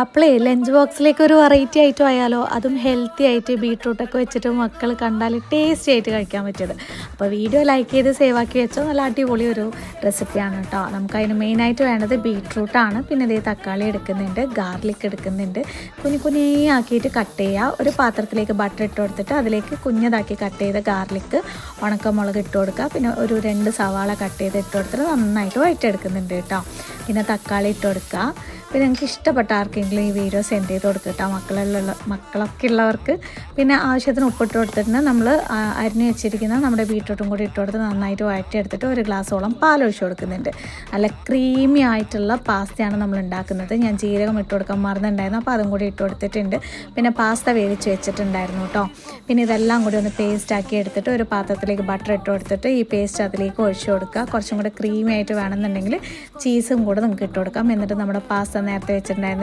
അപ്പോളേ lunch ബോക്സിലേക്ക് ഒരു variety item ആയാലോ അതും ഹെൽത്തി ആയിട്ട് ബീട്രൂട്ടൊക്കെ വെച്ചിട്ട് മക്കൾ കണ്ടാൽ ടേസ്റ്റി ആയിട്ട് കഴിക്കാൻ പറ്റിയത്. അപ്പോൾ വീഡിയോ ലൈക്ക് ചെയ്ത് സേവ് ആക്കി വെച്ചോ. നല്ല അടിപൊളി ഒരു റെസിപ്പിയാണ് കേട്ടോ നമുക്ക് അതിന് മെയിനായിട്ട് വേണ്ടത് ബീട്രൂട്ടാണ് പിന്നെ ഇതേ തക്കാളി എടുക്കുന്നുണ്ട് ഗാർലിക് എടുക്കുന്നുണ്ട്. കുഞ്ഞു കുഞ്ഞേ ആക്കിയിട്ട് കട്ട് ചെയ്യുക ഒരു പാത്രത്തിലേക്ക് ബട്ടർ ഇട്ട് കൊടുത്തിട്ട് അതിലേക്ക് കുഞ്ഞതാക്കി കട്ട് ചെയ്ത ഗാർലിക് ഉണക്കമുളക് ഇട്ട് കൊടുക്കുക പിന്നെ ഒരു രണ്ട് സവാള കട്ട് ചെയ്ത് ഇട്ട് കൊടുത്തിട്ട് നന്നായിട്ട് വഴറ്റെടുക്കുന്നുണ്ട് കേട്ടോ പിന്നെ തക്കാളി ഇട്ട് കൊടുക്കുക പിന്നെ ഞങ്ങൾക്ക് ഇഷ്ടപ്പെട്ട ആർക്കെങ്കിലും ഈ വീഡിയോ സെൻഡ് ചെയ്ത് കൊടുക്കട്ടോ മക്കളുള്ള മക്കളൊക്കെ ഉള്ളവർക്ക് പിന്നെ ആവശ്യത്തിന് ഉപ്പിട്ട് കൊടുത്തിട്ട് നമ്മൾ അരിഞ്ഞ് വെച്ചിരിക്കുന്ന നമ്മുടെ ബീട്രൂട്ടും കൂടി ഇട്ട് കൊടുത്ത് നന്നായിട്ട് വഴറ്റിയെടുത്തിട്ട് ഒരു ഗ്ലാസ്സോളം പാലൊഴിച്ച് കൊടുക്കുന്നുണ്ട്. നല്ല ക്രീമി ആയിട്ടുള്ള പാസ്തയാണ് നമ്മൾ ഉണ്ടാക്കുന്നത്. ഞാൻ ജീരകം ഇട്ട് കൊടുക്കാൻ മറന്നുണ്ടായിരുന്നു. അപ്പോൾ അതും കൂടി ഇട്ട് കൊടുത്തിട്ടുണ്ട്. പിന്നെ പാസ്ത വേവിച്ച് വെച്ചിട്ടുണ്ടായിരുന്നു കേട്ടോ പിന്നെ ഇതെല്ലാം കൂടി ഒന്ന് പേസ്റ്റ് ആക്കി എടുത്തിട്ട് ഒരു പാത്രത്തിലേക്ക് ബട്ടർ ഇട്ട് കൊടുത്തിട്ട് ഈ പേസ്റ്റ് അതിലേക്ക് ഒഴിച്ച് കൊടുക്കുക. കുറച്ചും കൂടെ ക്രീമി ആയിട്ട് വേണമെന്നുണ്ടെങ്കിൽ ചീസും കൂടെ നമുക്ക് ഇട്ട് കൊടുക്കാം. എന്നിട്ട് നമ്മുടെ പാസ്ത നേരത്തെ വെച്ചിട്ടുണ്ടായിരുന്ന.